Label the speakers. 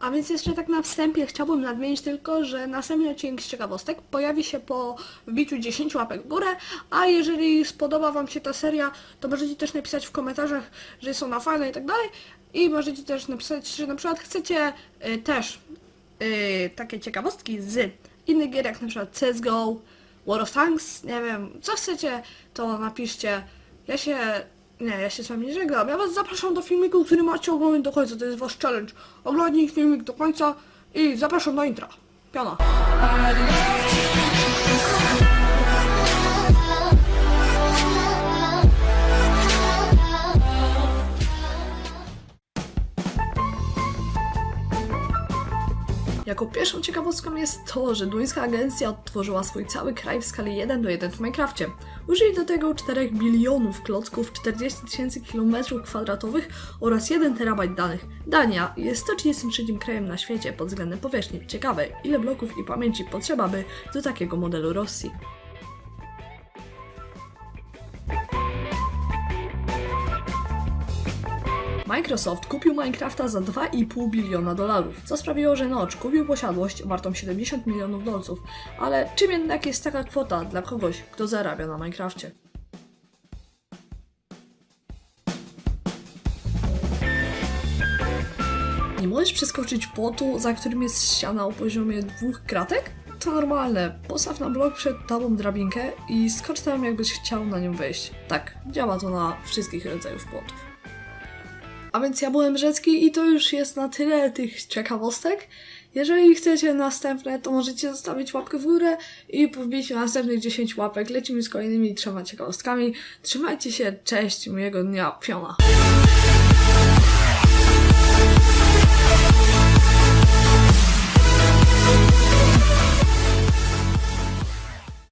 Speaker 1: A więc jeszcze tak na wstępie chciałbym nadmienić tylko, że następny odcinek z ciekawostek pojawi się po wbiciu 10 łapek w górę, a jeżeli spodoba Wam się ta seria, to możecie też napisać w komentarzach, że jest ona fajna i tak dalej. I możecie też napisać, że na przykład chcecie y, też y, takie ciekawostki z innych gier, jak na przykład CSGO, War of Tanks, nie wiem, co chcecie, to napiszcie. Ja się, nie, ja się z wami żegnam. Ja was zapraszam do filmiku, który macie oglądać do końca, to jest wasz challenge. Oglądnij filmik do końca i zapraszam do intra. Piona. Jako pierwszą ciekawostką jest to, że duńska agencja odtworzyła swój cały kraj w skali 1 do 1 w Minecrafcie. Użyli do tego 4 bilionów klocków, 40 tysięcy kilometrów kwadratowych oraz 1 terabajt danych. Dania jest 133 krajem na świecie pod względem powierzchni. Ciekawe, ile bloków i pamięci potrzeba by do takiego modelu Rosji. Microsoft kupił Minecrafta za 2,5 biliona dolarów, co sprawiło, że Notch kupił posiadłość wartą 70 milionów dolców. Ale czym jednak jest taka kwota dla kogoś, kto zarabia na Minecrafcie? Nie możesz przeskoczyć płotu, za którym jest ściana o poziomie dwóch kratek? To normalne. Postaw na blok przed tobą drabinkę i skocz tam, jakbyś chciał na nią wejść. Tak, działa to na wszystkich rodzajów płotów. A więc ja byłem Rzecki i to już jest na tyle tych ciekawostek. Jeżeli chcecie następne, to możecie zostawić łapkę w górę i wbić następnych 10 łapek. Lecimy z kolejnymi trzema ciekawostkami. Trzymajcie się, cześć, miłego dnia, piona.